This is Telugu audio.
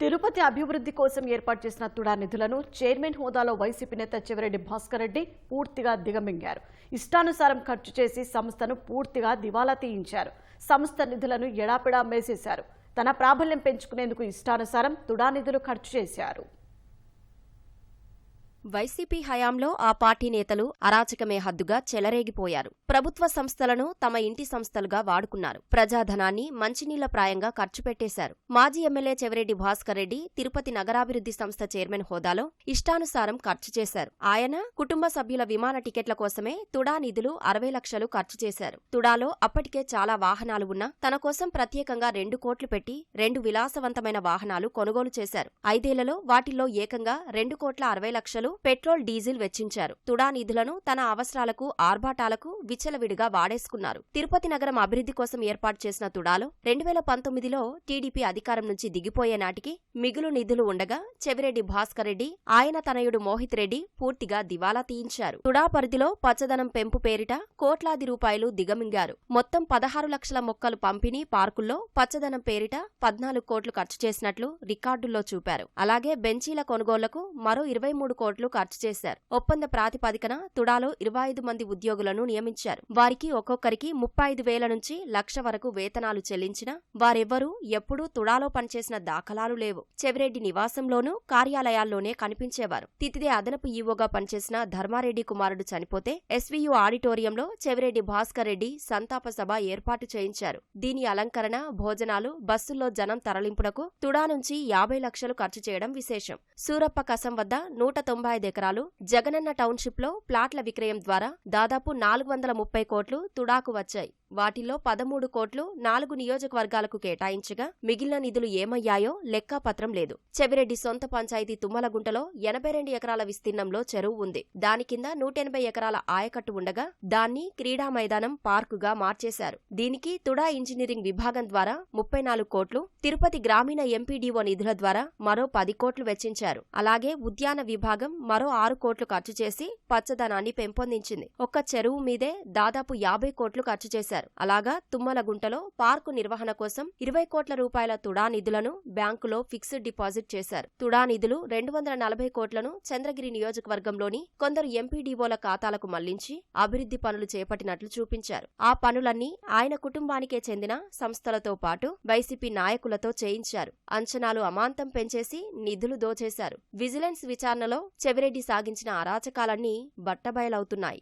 తిరుపతి అభివృద్ధి కోసం ఏర్పాటు చేసిన తుడా నిధులను చైర్మన్ హోదాలో వైసీపీ నేత చివరెడ్డి భాస్కర్ రెడ్డి పూర్తిగా దిగమింగారు. ఇష్టానుసారం ఖర్చు చేసి సంస్థను పూర్తిగా దివాలా తీయించారు. సంస్థ నిధులను ఎడాపిడా మేసేశారు. తన ప్రాబల్యం పెంచుకునేందుకు ఇష్టానుసారం తుడా నిధులు ఖర్చు చేశారు. వైసీపీ హయాంలో ఆ పార్టీ నేతలు అరాచకమే హద్దుగా చెలరేగిపోయారు. ప్రభుత్వ సంస్థలను తమ ఇంటి సంస్థలుగా వాడుకున్నారు. ప్రజాధనాన్ని మంచినీళ్ళ ప్రాయంగా ఖర్చు పెట్టేశారు. మాజీ ఎమ్మెల్యే చెవిరెడ్డి భాస్కర్ రెడ్డి తిరుపతి నగరాభివృద్ధి సంస్థ చైర్మన్ హోదాలో ఇష్టానుసారం ఖర్చు చేశారు. ఆయన కుటుంబ సభ్యుల విమాన టికెట్ల కోసమే తుడా నిధులు అరవై లక్షలు ఖర్చు చేశారు. తుడాలో అప్పటికే చాలా వాహనాలు ఉన్నా తన కోసం ప్రత్యేకంగా రెండు కోట్లు పెట్టి రెండు విలాసవంతమైన వాహనాలు కొనుగోలు చేశారు. ఐదేళ్ళలో వాటిల్లో ఏకంగా రెండు కోట్ల అరవై లక్షలు పెట్రోల్ డీజిల్ వెచ్చించారు. తుడా నిధులను తన అవసరాలకు ఆర్భాటాలకు విచ్చలవిడిగా వాడేసుకున్నారు. తిరుపతి నగరం అభివృద్ధి కోసం ఏర్పాటు చేసిన తుడాలో రెండు వేల పంతొమ్మిదిలో టీడీపీ అధికారం నుంచి దిగిపోయే నాటికి మిగులు నిధులు ఉండగా చెవిరెడ్డి భాస్కర్ రెడ్డి ఆయన తనయుడు మోహిత్ రెడ్డి పూర్తిగా దివాలా తీయించారు. తుడా పరిధిలో పచ్చదనం పెంపు పేరిట కోట్లాది రూపాయలు దిగమింగారు. మొత్తం పదహారు లక్షల మొక్కలు పంపిణీ పార్కుల్లో పచ్చదనం పేరిట పద్నాలుగు కోట్లు ఖర్చు చేసినట్లు రికార్డుల్లో చూపారు. అలాగే బెంచీల కొనుగోళ్ళకు మరో ఇరవై మూడు కోట్లు ఖర్చు చేశారు. ఒప్పంద ప్రాతిపదికన తుడాలో ఇరవై ఐదు మంది ఉద్యోగులను నియమించారు. వారికి ఒక్కొక్కరికి ముప్పై ఐదు వేల నుంచి లక్ష వరకు వేతనాలు చెల్లించినా వారెవ్వరూ ఎప్పుడూ తుడాలో పనిచేసిన దాఖలాలు లేవు. చెవిరెడ్డి నివాసంలోనూ కార్యాలయాల్లోనే కనిపించేవారు. తితిదే అదనపు ఈవోగా పనిచేసిన ధర్మారెడ్డి కుమారుడు చనిపోతే ఎస్వీయు ఆడిటోరియంలో చెవిరెడ్డి భాస్కర్ రెడ్డి సంతాప సభ ఏర్పాటు చేయించారు. దీని అలంకరణ భోజనాలు బస్సుల్లో జనం తరలింపునకు తుడా నుంచి యాభై లక్షలు ఖర్చు చేయడం విశేషం. సూరప్ప కసం వద్ద నూట తొంభై ఐదు ఎకరాలు జగనన్న టౌన్షిప్లో ప్లాట్ల విక్రయం ద్వారా దాదాపు నాలుగు వందల ముప్పై కోట్లు తుడాకు వచ్చాయి. వాటిలో పదమూడు కోట్లు నాలుగు నియోజకవర్గాలకు కేటాయించగా మిగిలిన నిధులు ఏమయ్యాయో లెక్కాపత్రం లేదు. చెవిరెడ్డి సొంత పంచాయతీ తుమ్మలగుంటలో ఎనభై రెండు ఎకరాల విస్తీర్ణంలో చెరువు ఉంది. దాని కింద నూట ఎనభై ఎకరాల ఆయకట్టు ఉండగా దాన్ని క్రీడా మైదానం పార్కుగా మార్చేశారు. దీనికి తుడా ఇంజనీరింగ్ విభాగం ద్వారా ముప్పై నాలుగు కోట్లు తిరుపతి గ్రామీణ ఎంపీడీఓ నిధుల ద్వారా మరో పది కోట్లు వెచ్చించారు. అలాగే ఉద్యాన విభాగం మరో ఆరు కోట్లు ఖర్చు చేసి పచ్చదనాన్ని పెంపొందించింది. ఒక్క చెరువు మీదే దాదాపు యాభై కోట్లు ఖర్చు చేశారు. అలాగా తుమ్మలగుంటలో పార్కు నిర్వహణ కోసం ఇరవై కోట్ల రూపాయల తుడా నిధులను బ్యాంకులో ఫిక్స్డ్ డిపాజిట్ చేశారు. తుడా నిధులు రెండు వందల నలభై కోట్లను చంద్రగిరి నియోజకవర్గంలోని కొందరు ఎంపీడీఓల ఖాతాలకు మళ్ళించి అభివృద్ధి పనులు చేపట్టినట్లు చూపించారు. ఆ పనులన్నీ ఆయన కుటుంబానికే చెందిన సంస్థలతో పాటు వైసీపీ నాయకులతో చేయించారు. అంచనాలు అమాంతం పెంచేసి నిధులు దోచేశారు. విజిలెన్స్ విచారణలో చెవిరెడ్డి సాగించిన అరాచకాలన్నీ బట్టబయలవుతున్నాయి.